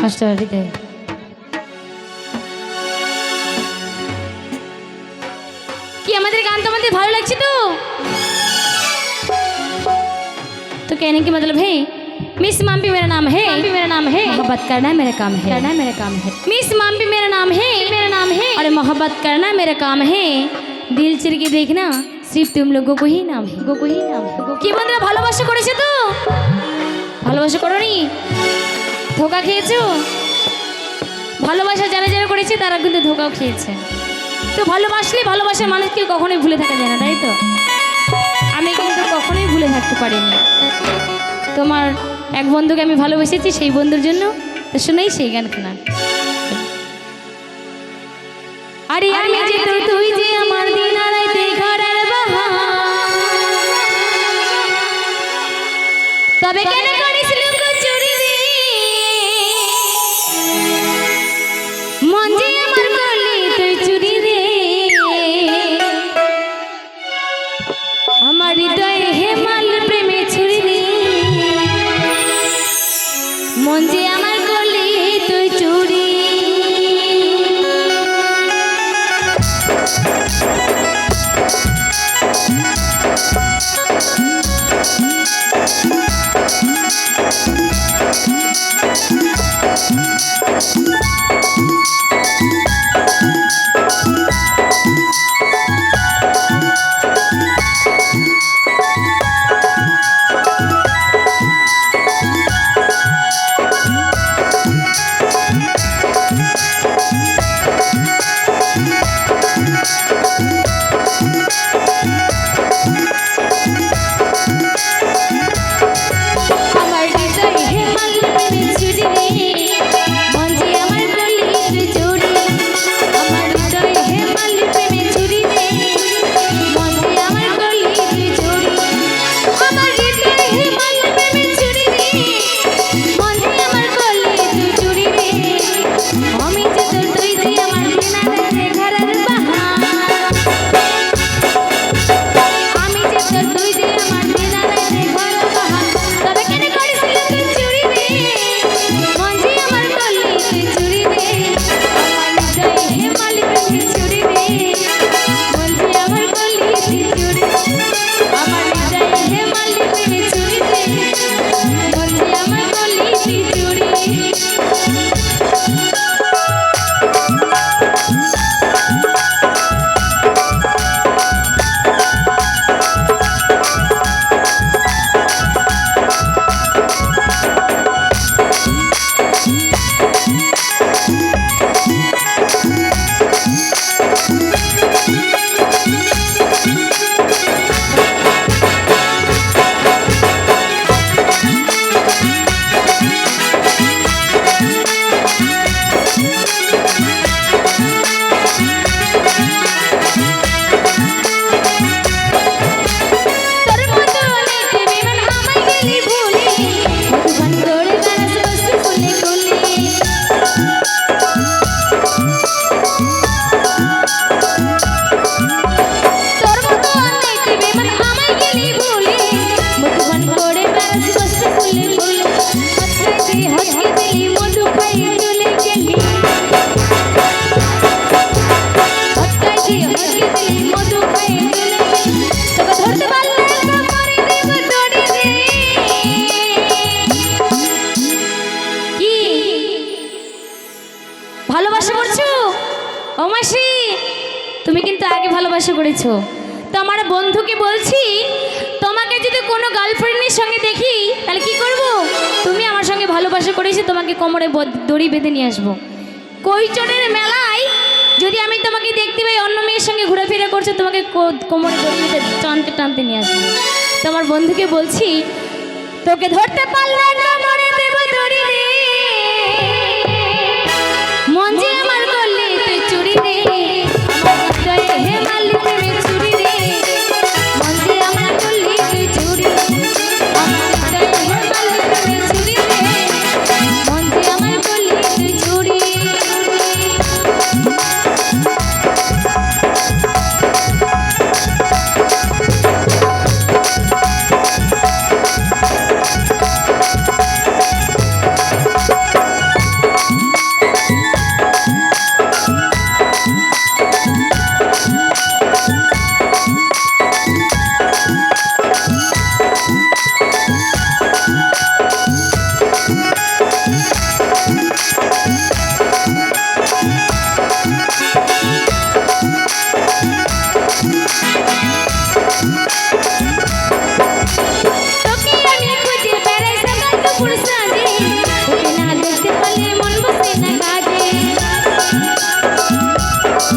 First হৃদয় কি আমাদের গান তোমাদের ভালো লাগছে তো तो कहने की मतलब है मिस माम्पी मेरा नाम है मेरा नाम है मोहब्बत करना मेरा काम है करना मेरा काम है मिस माम्पी मेरा नाम है मेरा नाम है और मोहब्बत करना मेरा काम है दिल चिर के देखना सिर्फ तुम लोगों को ही नाम है लोगों को ही नाम है কি বন্ধুরা ভালোবাসা করেছে তো ভালোবাসা করনি ধোকা খেয়েছো? ভালোবাসা যারা যারা করেছে, তারা কিন্তু ধোকাও খেয়েছে। তো ভালোবাসলে ভালোবাসার মানুষকে কখনোই ভুলে থাকা যায় না, তাই তো? আমি কিন্তু কখনোই ভুলে থাকতে পারিনি। তোমার এক বন্ধুকে আমি ভালোবেসেছি সেই বন্ধুর জন্য। তো শুনেই সেই গান খানা আরে আমি যে তুই যে আমার দিন আড়াইতে ঘরের বাহার। তবে কেন ভালোবাসা করছ? ও মাসি, তুমি কিন্তু আগে ভালোবাসা করেছ। তো আমার বন্ধুকে বলছি, তোমাকে যদি কোনো গার্লফ্রেন্ডের সঙ্গে দেখি, তাহলে কি করব? তুমি আমার সঙ্গে ভালোবাসা করেছি, তোমাকে কোমরে দড়ি বেঁধে নিয়ে আসব। কৈচরের মেলায় যদি আমি তোমাকে দেখতে পাই, অন্য মেয়ের সঙ্গে ঘোরাফেরা করছ, তোমাকে কোমরে দড়ি বেঁধে টানতে টানতে নিয়ে আসব। তো আমার বন্ধুকে বলছি, তোকে ধরতে পারলে কোমরে দেব দড়ি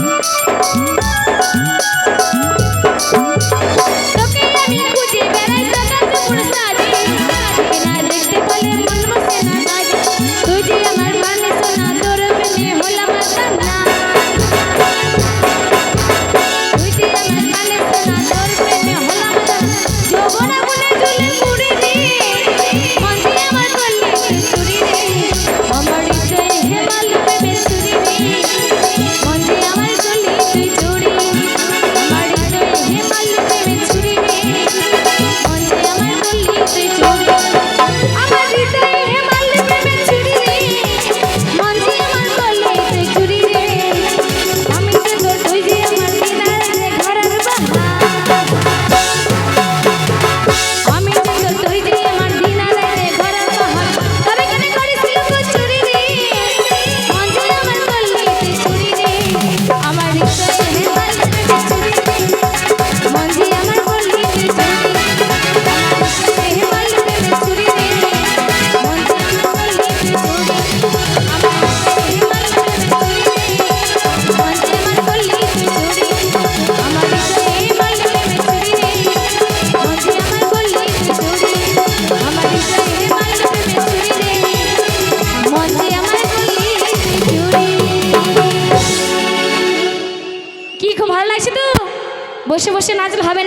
Thanks. বসে বসে নাচলে হবে